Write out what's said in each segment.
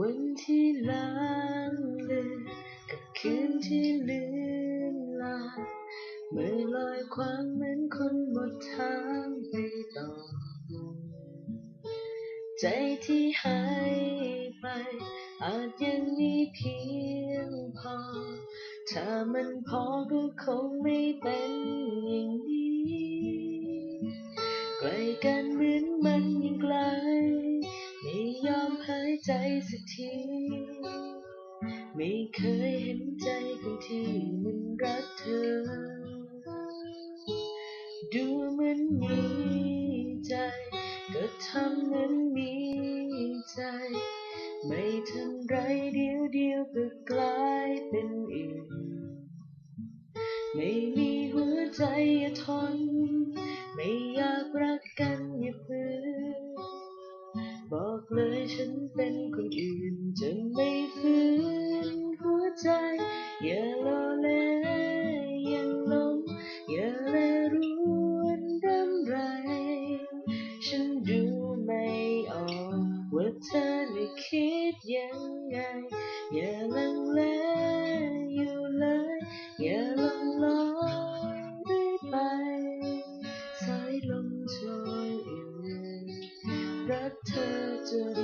วันที่ล้างเลือนกับคืนที่ลืมลางมือลอยควางเหมือนคนหมดทางไปต่อ ใจที่หายไป อาจยังมีเพียงพอ ถ้ามันพอก็คงไม่เป็นอย่างนี้ไกลกันเหมือนมันยังไกล ไม่ยอมหายใจสักที ไม่เคยเห็นใจคนที่มันรักเธอ ดูเหมือนมีใจ ก็ทำเหมือนมีใจ ไม่ทันไรเดียวเดียวก็กลายเป็นอื่นไม่มีหัวใจอย่าทน ไม่อยากรักกันอย่าฝืน ฉันเป็นคนอื่นจะไม่ฝืนหัวใจ อย่าโลเลย่าหลงอย่าเลรวนรำไร ฉันดูไม่ออกว่าเธอน่คิดยังไง อย่าลังเลอยู่เลย อย่าลองลอยเรื่อยไปสายลมโชยอื่น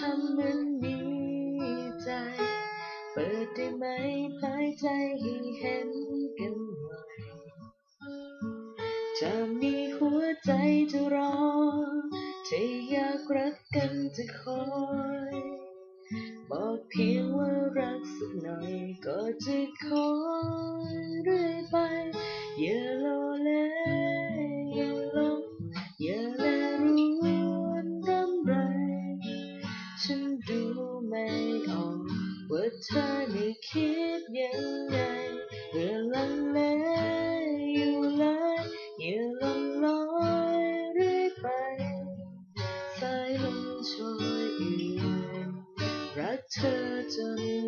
ทำเหมือนมีใจ เปิดได้ไหมเผยใจให้เห็นกันหน่อยจะมีหัวใจจะรอถ้าอยากรักกันจะคอยบอกเพียงว่ารักสักหน่อยก็จะคอยเรื่อยไป เธอไม่คิดยังไงเมื่อลังเลอยู่เลยอย่าลงลอยเรื่อยไปสายลมโชยเอื่รักเธอจน